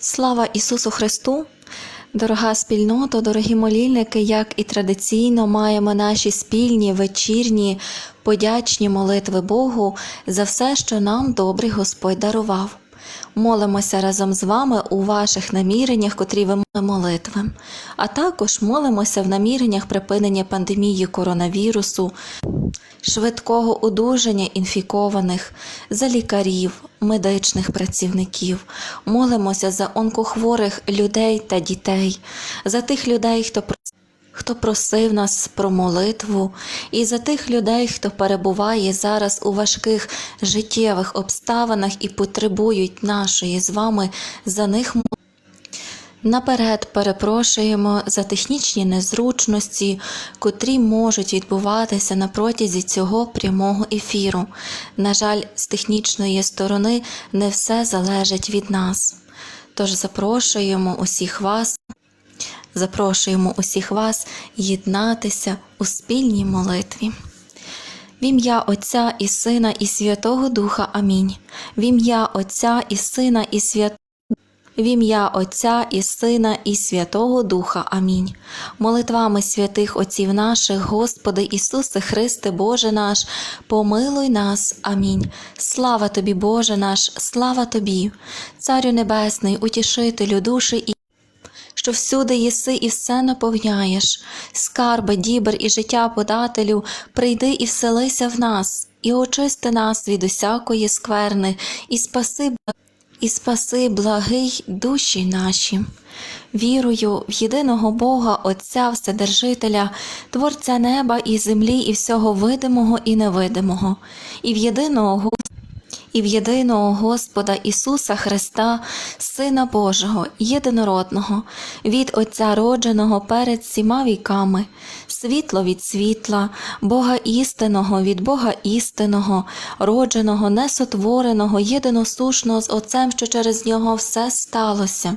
Слава Ісусу Христу! Дорога спільнота, дорогі молільники, як і традиційно маємо наші спільні вечірні подячні молитви Богу за все, що нам добрий Господь дарував. Молимося разом з вами у ваших наміреннях, котрі ви молитви, а також молимося в наміреннях припинення пандемії коронавірусу, швидкого одужання інфікованих, за лікарів, медичних працівників. Молимося за онкохворих людей та дітей, за тих людей, хто хто просив нас про молитву, і за тих людей, хто перебуває зараз у важких життєвих обставинах і потребують нашої з вами за них. Наперед перепрошуємо за технічні незручності, котрі можуть відбуватися на протязі цього прямого ефіру. На жаль, з технічної сторони не все залежить від нас. Тож запрошуємо усіх вас, запрошуємо усіх вас єднатися у спільній молитві. В ім'я Отця і Сина і Святого Духа Амінь. В ім'я Отця і Сина і Святого в ім'я Отця і Сина і Святого Духа. Амінь. Молитвами святих Отців наших, Господи Ісусе Христе, Боже наш, помилуй нас. Амінь. Слава Тобі, Боже наш, слава Тобі, Царю Небесний, утішителю душі і що всюди єси і все наповняєш, скарби, дібр і життя подателю, прийди і вселися в нас, і очисти нас від усякої скверни, і спаси і спаси благий душі наші. Вірую в єдиного Бога, Отця Вседержителя, Творця неба і землі, і всього видимого і невидимого, і в єдиного і в єдиного Господа Ісуса Христа, Сина Божого, єдинородного, від Отця родженого перед всіма віками, світло від світла, Бога істинного від Бога істинного, родженого, несотвореного, єдиносушного з Отцем, що через нього все сталося.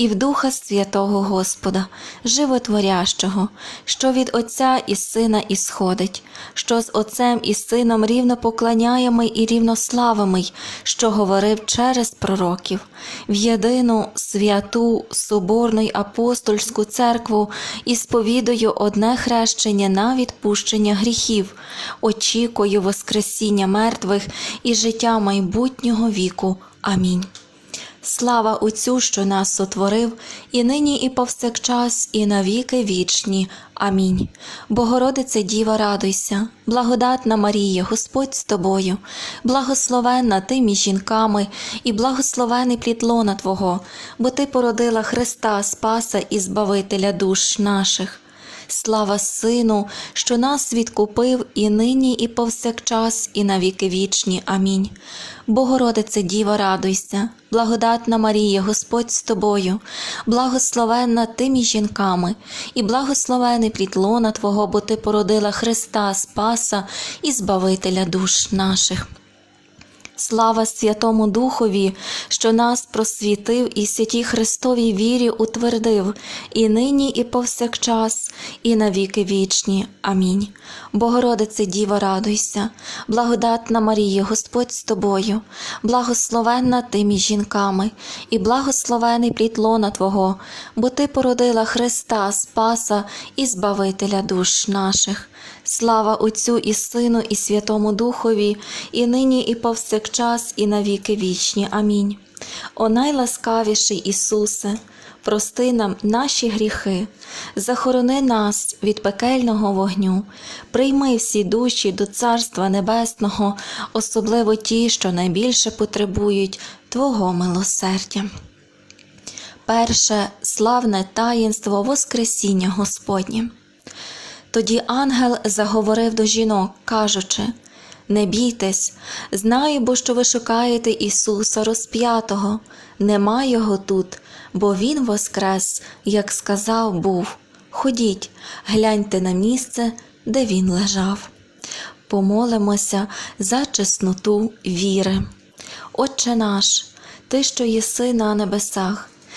і в Духа Святого Господа, животворящого, що від Отця і Сина ісходить, що з Отцем і Сином рівно поклоняємий і рівнославимий, що говорив через пророків, в єдину святу Соборну й апостольську церкву і сповідую одне хрещення на відпущення гріхів, очікую Воскресіння мертвих і життя майбутнього віку. Амінь. Слава Отцю, що нас сотворив, і нині, і повсякчас, і навіки вічні. Амінь. Богородице Діва, радуйся, благодатна Марія, Господь з тобою, благословенна ти між жінками, і благословений плід лона Твого, бо Ти породила Христа, Спаса і Збавителя душ наших. Слава Сину, що нас відкупив і нині, і повсякчас, і навіки вічні. Амінь. Богородице Діва, радуйся, благодатна Марія, Господь з тобою, благословенна ти між жінками, і благословений плід лона Твого, бо Ти породила Христа, Спаса і Збавителя душ наших. Слава Святому Духові, що нас просвітив і святій Христовій вірі утвердив, і нині, і повсякчас, і навіки вічні. Амінь. Богородице Діва, радуйся, благодатна Марія, Господь з тобою, благословенна ти між жінками, і благословений плід лона Твого, бо Ти породила Христа, Спаса і Збавителя душ наших. Слава Отцю і Сину, і Святому Духові, і нині, і повсякчас, і навіки вічні. Амінь. О найласкавіший Ісусе, прости нам наші гріхи, захорони нас від пекельного вогню, прийми всі душі до Царства Небесного, особливо ті, що найбільше потребують Твого милосердя. Перше славне таїнство Воскресіння Господнє. Тоді ангел заговорив до жінок, кажучи: Не бійтесь, знаю, бо що ви шукаєте Ісуса розп'ятого. Нема його тут, бо Він воскрес, як сказав був. Ходіть, гляньте на місце, де він лежав. Помолимося за чесноту віри. Отче наш, Ти, що єси на небесах,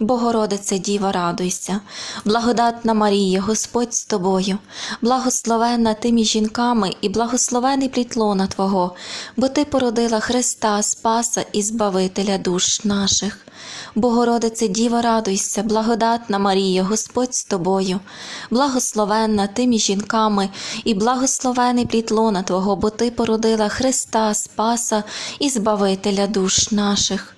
Богородице Діва, радуйся, благодатна Марія, Господь з тобою, благословенна ти між жінками і благословений плід лона Твого, бо Ти породила Христа, Спаса і Збавителя душ наших. Богородице Діва, радуйся, благодатна Марія, Господь з тобою, благословенна ти між жінками і благословений плід лона Твого, бо Ти породила Христа, Спаса і Збавителя душ наших.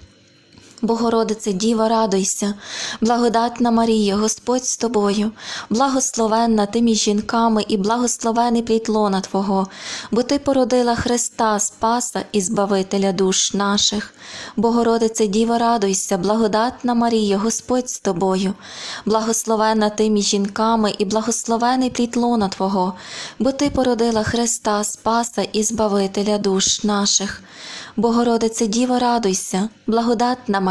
Богородице Діва, радуйся, благодатна Марія, Господь з тобою, благословенна ти між жінками і благословений плід лона Твого, бо Ти породила Христа, Спаса і Збавителя душ наших. Богородице Діва, радуйся, благодатна Марія, Господь з тобою, благословенна ти між жінками і благословений плід лона Твого, бо Ти породила Христа, Спаса і Збавителя душ наших. Богородице Діва, радуйся, благодатна Марія,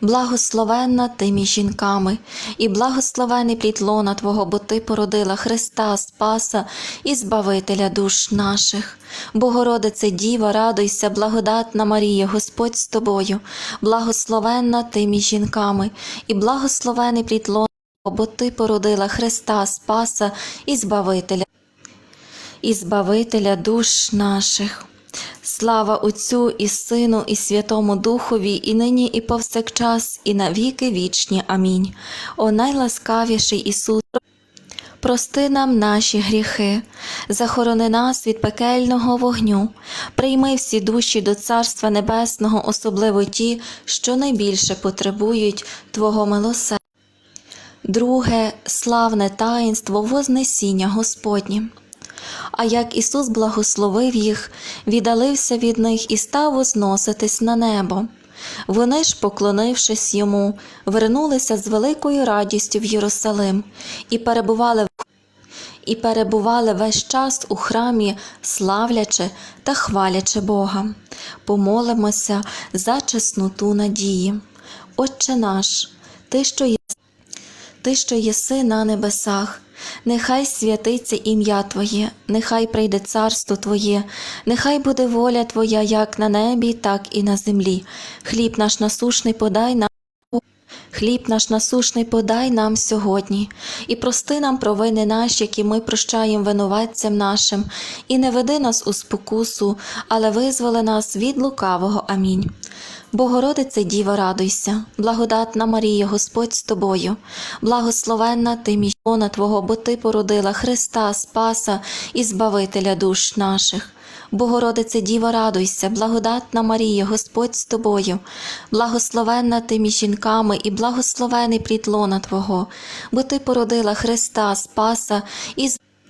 Благословенна ти між жінками, і благословений плід лона Твого, бо Ти породила Христа, Спаса і Збавителя душ наших. Богородице Діва, радуйся, благодатна Марія, Господь з тобою, благословенна ти між жінками, і благословений плід лона Твого, бо Ти породила Христа, Спаса і Збавителя і Збавителя душ наших. Слава Отцю і Сину, і Святому Духові, і нині, і повсякчас, і на віки вічні. Амінь. О найласкавіший Ісус, прости нам наші гріхи, захорони нас від пекельного вогню, прийми всі душі до Царства Небесного, особливо ті, що найбільше потребують Твого милосердя. Друге славне таїнство Вознесіння Господнє. А як Ісус благословив їх, віддалився від них і став возноситись на небо. Вони ж, поклонившись йому, вернулися з великою радістю в Єрусалим і перебували і перебували весь час у храмі, славлячи та хвалячи Бога. Помолимося за чесноту надії. Отче наш, Ти, що є ти, що єси на небесах, нехай святиться ім'я Твоє, нехай прийде царство Твоє, нехай буде воля Твоя як на небі, так і на землі. Хліб наш насушний подай нам. Хліб наш насушний подай нам сьогодні, і прости нам провини наші, які ми прощаємо винуватцям нашим, і не веди нас у спокусу, але визволи нас від лукавого. Амінь. Богородице Діва, радуйся, благодатна Марія, Господь з тобою, благословенна ти між лона Твого, бо Ти породила Христа, Спаса і Збавителя душ наших. Богородице Діва, радуйся, благодатна Марія, Господь з тобою, благословенна ти між жінками і благословений плід лона Твого, бо Ти породила Христа, Спаса і Збавителя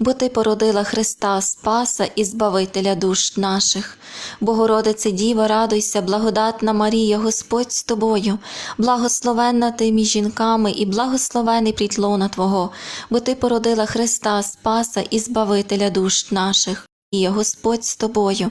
бо ти породила Христа Спаса і Збавителя душ наших. Богородице Діво, радуйся, благодатна Марія, Господь з тобою, благословенна ти між жінками і благословений прітлона Твого, бо ти породила Христа Спаса і Збавителя душ наших. І Господь з тобою,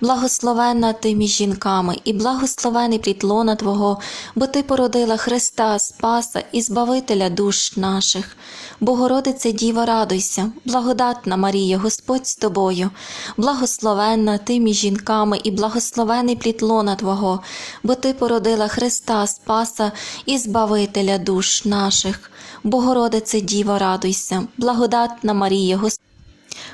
благословенна ти між жінками, і благословений плід лона Твого, бо Ти породила Христа, Спаса і Збавителя душ наших. Богородице Діва, радуйся, благодатна Марія, Господь з тобою, благословенна ти між жінками, і благословений плід лона Твого, бо Ти породила Христа, Спаса і Збавителя душ наших. Богородице Діва, радуйся, благодатна Марія, Господь.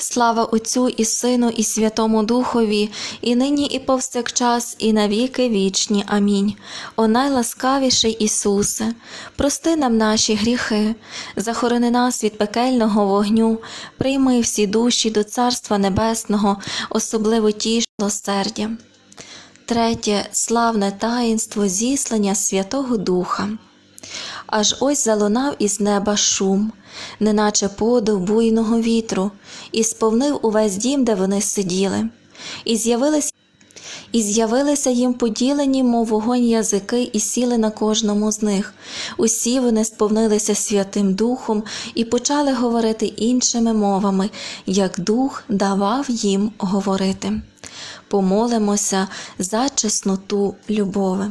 Слава Отцю і Сину, і Святому Духові, і нині, і повсякчас, і навіки вічні. Амінь. О найласкавіший Ісусе, прости нам наші гріхи, захорони нас від пекельного вогню, прийми всі душі до Царства Небесного, особливо ті милосердя. Третє славне таїнство зіслання Святого Духа. Аж ось залунав із неба шум, неначе подув буйного вітру, і сповнив увесь дім, де вони сиділи, і з'явилися і з'явилися їм поділені, мов вогонь язики, і сіли на кожному з них. Усі вони сповнилися Святим Духом і почали говорити іншими мовами, як Дух давав їм говорити. Помолимося за чесноту любови.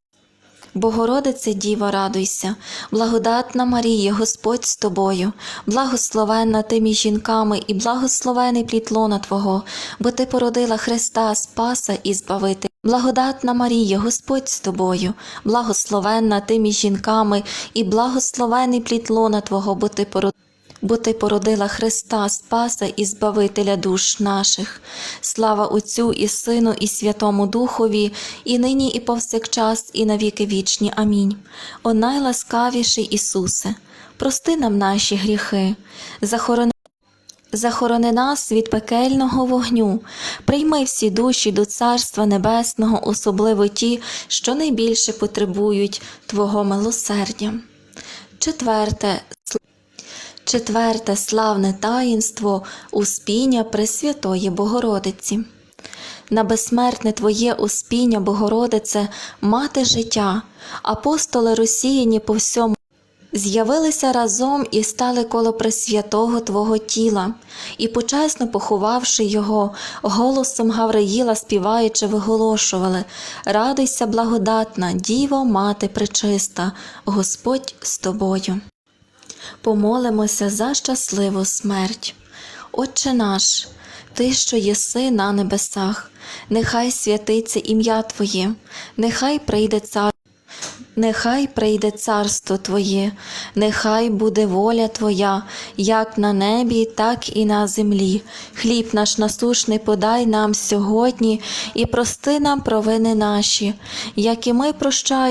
Богородице Діва, радуйся, благодатна Марія, Господь з тобою, благословенна ти між жінками і благословений плід лона Твого, бо ти породила Христа, Спаса і Збавителя. Благодатна Марія, Господь з тобою, благословенна ти між жінками і благословений плід лона Твого, бо ти породила бо ти породила Христа, Спаса і Збавителя душ наших. Слава Отцю і Сину, і Святому Духові, і нині, і повсякчас, і навіки вічні. Амінь. О найласкавіший Ісусе, прости нам наші гріхи, захорони Захорони нас від пекельного вогню, прийми всі душі до Царства Небесного, особливо ті, що найбільше потребують Твого милосердя. Четверте. Четверте славне таїнство успіння Пресвятої Богородиці. На безсмертне Твоє успіння, Богородице, мати життя, апостоли розсіяні по всьому з'явилися разом і стали коло пресвятого Твого тіла, і, почесно поховавши його, голосом Гавриїла співаючи, виголошували Радуйся, благодатна, Діво, мати пречиста, Господь з тобою. Помолимося за щасливу смерть. Отче наш, Ти, що єси на небесах, нехай святиться ім'я Твоє, нехай прийде цар. Нехай прийде царство Твоє, нехай буде воля Твоя, як на небі, так і на землі. Хліб наш насушний подай нам сьогодні і прости нам провини наші, як і ми прощаємо.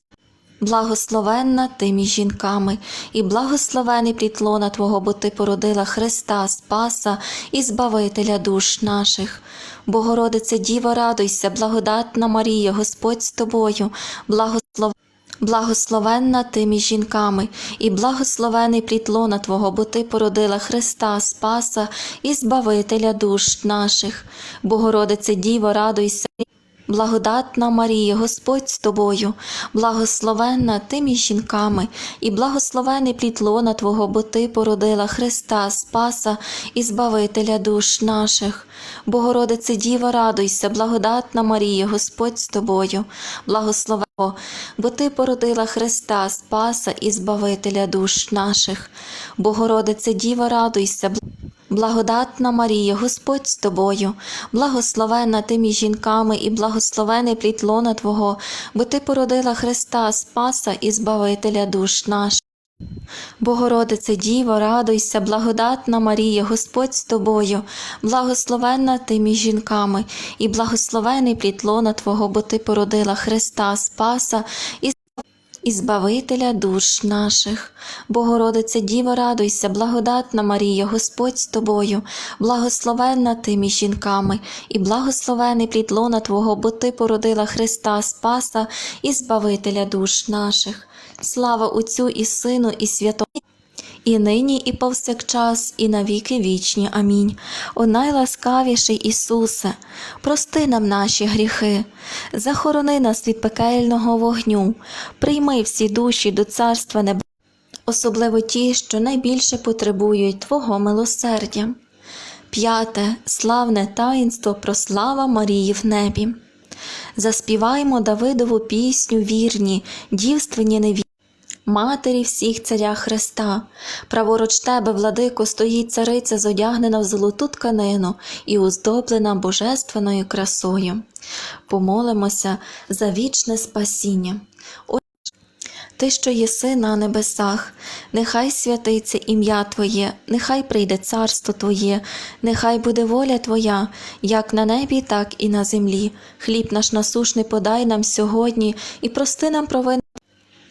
Благословенна ти між жінками, і благословений плід Твого, бо Ти породила Христа, Спаса і Збавителя душ наших. Богородице Діво, радуйся, благодатна Марія, Господь з тобою, благослов... Благословенна ти між жінками, і благословений плід лона Твого, бо Ти породила Христа, Спаса і Збавителя душ наших. Богородице Діво, радуйся. Благодатна Марія, Господь з тобою, благословенна ти між жінками, і благословений плід лона Твого, бо Ти породила Христа, Спаса і Збавителя душ наших. Богородице Діва, радуйся, благодатна Марія, Господь з тобою, благословена, бо Ти породила Христа, Спаса і Збавителя душ наших. Богородице Діва, радуйся, Благодатна Марія, Господь з тобою, благословенна ти між жінками і благословений плід лона Твого, бо Ти породила Христа, Спаса і Збавителя душ наших. Богородице Діво, радуйся, благодатна Марія, Господь з тобою, благословенна ти між жінками, і благословений плід лона Твого, бо Ти породила Христа, Спаса і і Збавителя душ наших. Богородице Діво, радуйся, благодатна Марія, Господь з тобою, благословенна ти між жінками, і благословений плід лона Твого, бо Ти породила Христа, Спаса і Збавителя душ наших. Слава Отцю і Сину, і Святому. І нині, і повсякчас, і навіки вічні. Амінь. О найласкавіший Ісусе, прости нам наші гріхи, захорони нас від пекельного вогню, прийми всі душі до Царства Небесного, особливо ті, що найбільше потребують Твого милосердя. П'яте славне таїнство про слава Марії в небі. Заспіваймо Давидову пісню вірні, дівствені невірні. Матері всіх царя Христа, праворуч тебе, владико, стоїть цариця, зодягнена в золоту тканину і оздоблена божественною красою. Помолимося за вічне спасіння. Ти, що єси на небесах, нехай святиться ім'я Твоє, нехай прийде царство Твоє, нехай буде воля Твоя, як на небі, так і на землі. Хліб наш насушний подай нам сьогодні і прости нам провини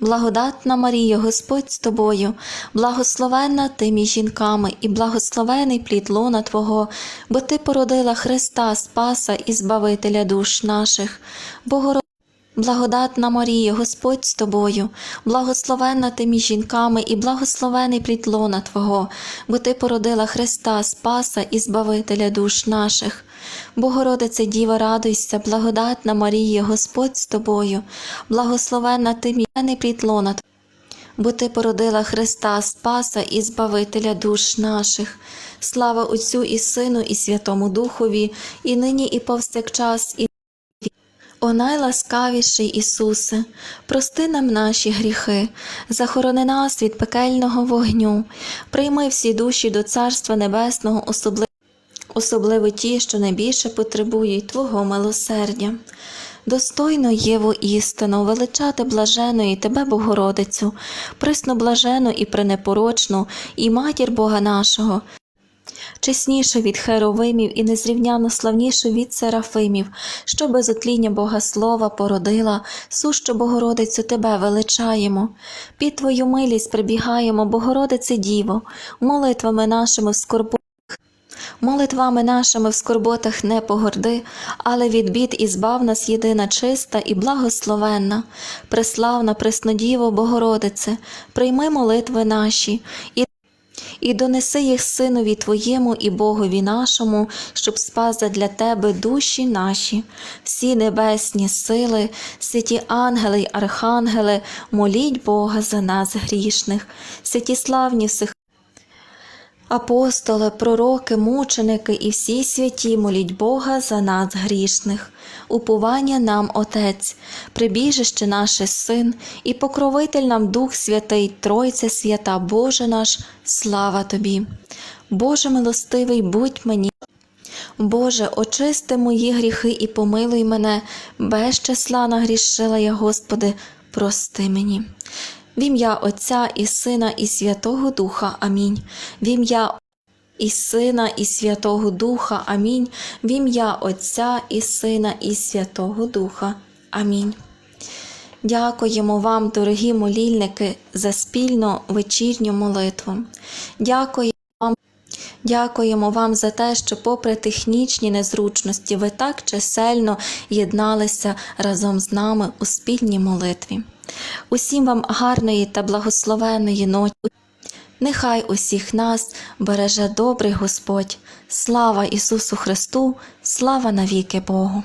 Благодатна Марія, Господь з тобою, благословенна ти між жінками, і благословений плід лона Твого, бо Ти породила Христа Спаса і Збавителя душ наших. Богородице Благодатна Марія, Господь з тобою, благословенна ти між жінками і благословений плід лона Твого, бо Ти породила Христа, Спаса і Збавителя душ наших. Богородице Діва, радуйся, благодатна Марія, Господь з тобою, благословенна ти мій плід лона Твого, бо Ти породила Христа, Спаса і Збавителя душ наших. Слава Отцю і Сину, і Святому Духові, і нині, і повсякчас, і о найласкавіший Ісусе, прости нам наші гріхи, захорони нас від пекельного вогню, прийми всі душі до Царства Небесного, особливо, особливо ті, що найбільше потребують Твого милосердя. Достойно Єву істину, величати блаженої Тебе, Богородицю, присно блажену і пренепорочну, і матір Бога нашого, чесніше від херовимів і незрівняно славніше від серафимів, що без отління Бога Слова породила, сущу Богородицю Тебе величаємо. Під Твою милість прибігаємо, Богородице Діво, молитвами нашими в скорботах. Молитвами нашими в скорботах не погорди, але від бід і збав нас єдина чиста і благословенна, преславна, преснодіво Богородице, прийми молитви наші і і донеси їх Синові Твоєму і Богові нашому, щоб спас для Тебе душі наші, всі небесні сили, святі ангели й архангели, моліть Бога за нас грішних, святі славні всіх. Апостоли, пророки, мученики і всі святі моліть Бога за нас грішних, уповання нам Отець, прибіжище наше Син, і покровитель нам Дух Святий, Тройця свята, Боже наш, слава Тобі. Боже милостивий, будь мені. Боже, очисти мої гріхи і помилуй мене, без числа нагрішила я, Господи, прости мені. В ім'я Отця і Сина, і Святого Духа. Амінь. В ім'я і Сина, і Святого Духа. Амінь. В ім'я Отця і Сина, і Святого Духа. Амінь. Дякуємо вам, дорогі молільники, за спільну вечірню молитву. Дякуємо. Дякуємо вам за те, що, попри технічні незручності, ви так чисельно єдналися разом з нами у спільній молитві. Усім вам гарної та благословеної ночі. Нехай усіх нас береже добрий Господь. Слава Ісусу Христу, слава навіки Богу!